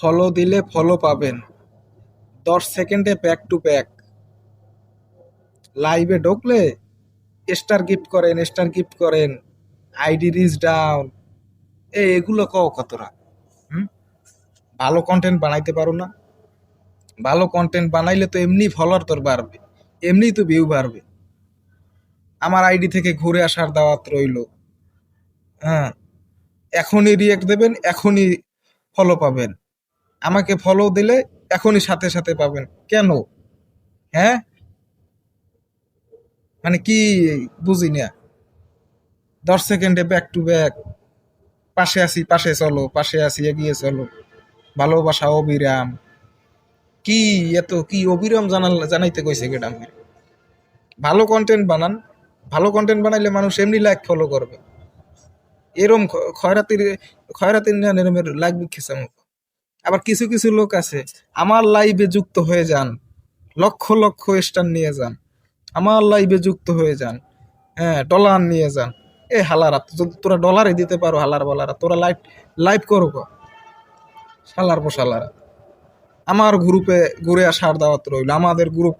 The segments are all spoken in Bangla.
ফলো দিলে ফলো পাবেন। দশ সেকেন্ডে ব্যাক টু ব্যাক লাইভে ঢুকলে স্টার গিফট করেন স্টার গিফট করেন। আইডি রিচ ডাউন এ এগুলো কও কতরা? হুম? ভালো কন্টেন্ট বানাইতে পারো না। ভালো কন্টেন্ট বানাইলে তো এমনি ফলোয়ার তোর বাড়বে। এমনি তো ভিউ বাড়বে। আমার আইডি থেকে ঘুরে আসার দাওয়াত রইল। হ্যাঁ। এখনই রিয়েক্ট দেবেন, এখনই ফলো পাবেন। আমাকে ফলো দিলে এখনই সাথে সাথে পাবেন। কেন? হ্যাঁ? মানে কি বুঝি না। দশ সেকেন্ডে ব্যাক টু ব্যাক পাশে আসি পাশে চলো, পাশে আসি এগিয়ে চলো। ভালোবাসা, অবিরাম। কি এত, কি অবিরাম জানাল জানাইতে কইছে আমাকে ভালো কন্টেন্ট বানান। ভালো কন্টেন্ট বানাইলে মানুষ এমনি লাইক ফলো করবে। এরম খয়রাতির খয়রাতির না এরমের লাইক খেসাম। আবার কিছু কিছু লোক আছে আমার লাইভে যুক্ত হয়ে যান লক্ষ লক্ষ স্টার নিয়ে যান আমার লাইভে যুক্ত হয়ে যান হ্যাঁ ডলার নিয়ে যান। এ হালারা যদি তোরা ডলারে দিতে পারো হালার বলারা তোরা লাইভ লাইভ করো গো। শালার পো শালারা আমার গ্রুপে ঘুরে আসার দাওয়াত রইল আমাদের গ্রুপ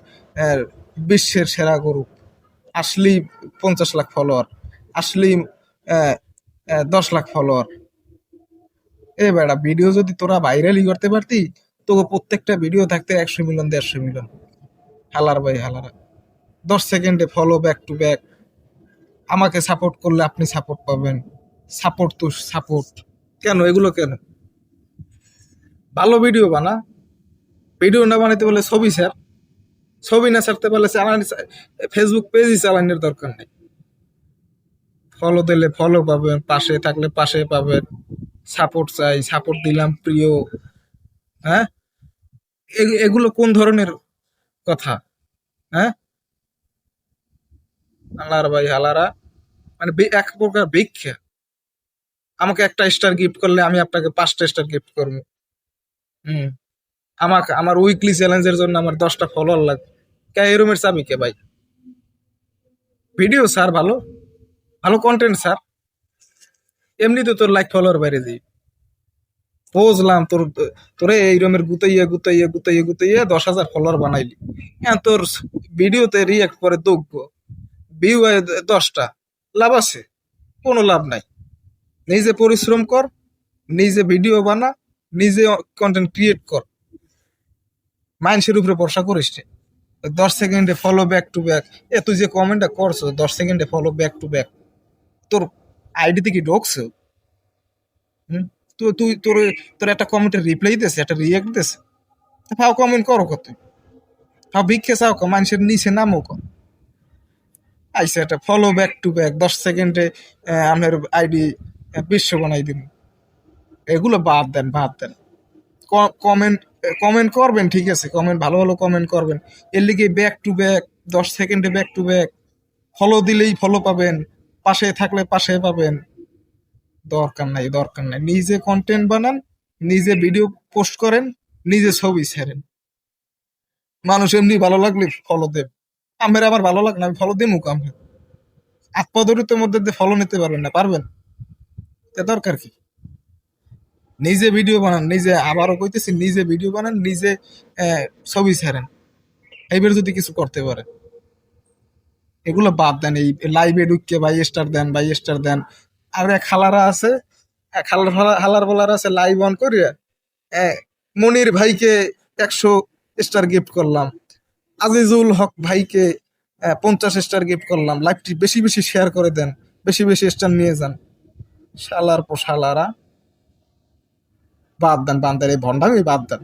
বিশ্বের সেরা গ্রুপ। আসলেই পঞ্চাশ লাখ ফলোয়ার আহ, দশ লাখ ফলোয়ার। এ বেড়া ভিডিও যদি তোরা ভাইরালই করতে পারতি, তোকে প্রত্যেকটা ভিডিও থাকতে একশো মিলিয়ন দেড়শো মিলিয়ন হালার ভাই, হালারা। দশ সেকেন্ডে ফলো ব্যাক টু ব্যাক আমাকে সাপোর্ট করলে আপনি সাপোর্ট পাবেন। সাপোর্ট তো সাপোর্ট কেন? এগুলো কেন? ভালো ভিডিও বানা। ভিডিও না বানাইতে বলে ছবি স্যার ছবি না ছাড়তে পারলে চালানি ফেসবুক পেজই চালানোর দরকার নেই। ফলো দিলে ফলো পাবেন, পাশে থাকলে পাশে পাবেন। সাপোর্ট চাই সাপোর্ট দিলাম, প্রিয়। হ্যাঁ? এগুলো কোন ধরনের কথা? হ্যাঁ? আল্লাহর ভাই হালারা মানে এক প্রকার ভিক্ষা। আমাকে একটা স্টার গিফট করলে আমি আপনাকে পাঁচটা স্টার গিফট করব। হুম। আমাকে আমার উইকলি চ্যালেঞ্জের জন্য আমার দশটা ফলোয়ার লাগবে। কে এরমের চাবি কে ভাই? ভিডিও স্যার ভালো? ভালো কন্টেন্ট স্যার এমনি তো তোর লাইক ফলোয়ার বাইরে যাই। বুঝলাম, তোর, তোরে এই রমের গুতাইয়া গুতাইয়া গুতাইয়া গুতাইয়া দশ হাজার ফলোয়ার বানাইলি। হ্যাঁ তোর ভিডিওতে রিয়াক্ট করে দোগ্য ভিউ দশটা। লাভ আছে? কোনো লাভ নাই। নিজে পরিশ্রম কর, নিজে ভিডিও বানা, নিজে কন্টেন্ট ক্রিয়েট কর। মানুষের উপরে ভরসা করিস। দশ সেকেন্ডে ফলো ব্যাক টু ব্যাক এ, তুই যে কমেন্টটা করছ, দশ সেকেন্ডে ফলো ব্যাক টু ব্যাক তোর আইডিতে কি ঢোকছো? হুম? তুই তুই, তোর তোর একটা কমেন্টের রিপ্লাই দিয়েছে, একটা রিয়াক্ট দিয়েছে। ফাও কমেন্ট করো কত? ফাও ভিক্ষে চাও কো, মানুষের নিচে নামো কো। আইসে একটা ফলো ব্যাক টু ব্যাক দশ সেকেন্ডে আপনার আইডি বিশ্ব বানাই দিন এগুলো বাদ দেন বাদ দেন। কমেন্ট কমেন্ট করবেন, ঠিক আছে কমেন্ট ভালো ভালো কমেন্ট করবেন। এর লিগে ব্যাক টু ব্যাক দশ সেকেন্ডে ব্যাক টু ব্যাক ফলো দিলেই ফলো পাবেন। পাশে থাকলে পাশে পাবেন। দরকার নাই দরকার নাই। নিজে কন্টেন্ট বানান, নিজে ভিডিও পোস্ট করেন, নিজে ছবি ছেড়েন। মানুষ এমনি ভালো লাগলে ফলো দেব। আমার আবার ভালো লাগে না আমি ফলো দিমুক আমি আত্মদরিতের মধ্যে দিয়ে ফলো নিতে পারবেন না, পারবেন? এ দরকার কি? নিজে ভিডিও বানান, নিজে আবারও কইতেছি, নিজে ভিডিও বানান, নিজে ছবি ছাড়েন। এইবার যদি কিছু করতে পারে এগুলো বাদ দেন, এই লাইভে ঢুকিয়ে ভাই স্টার দেন, ভাই স্টার দেন। আর এক হালারা আছে হালার বলার আছে লাইভ অন করিয়া মনির ভাইকে একশো স্টার গিফট করলাম। আজিজুল হক ভাইকে পঞ্চাশ স্টার গিফট করলাম। লাইভটি বেশি বেশি শেয়ার করে দেন, বেশি বেশি স্টার নিয়ে যান। শালার পো শালারা বাদ দেন, বান্দার এই ভণ্ডামি বাদ দেন।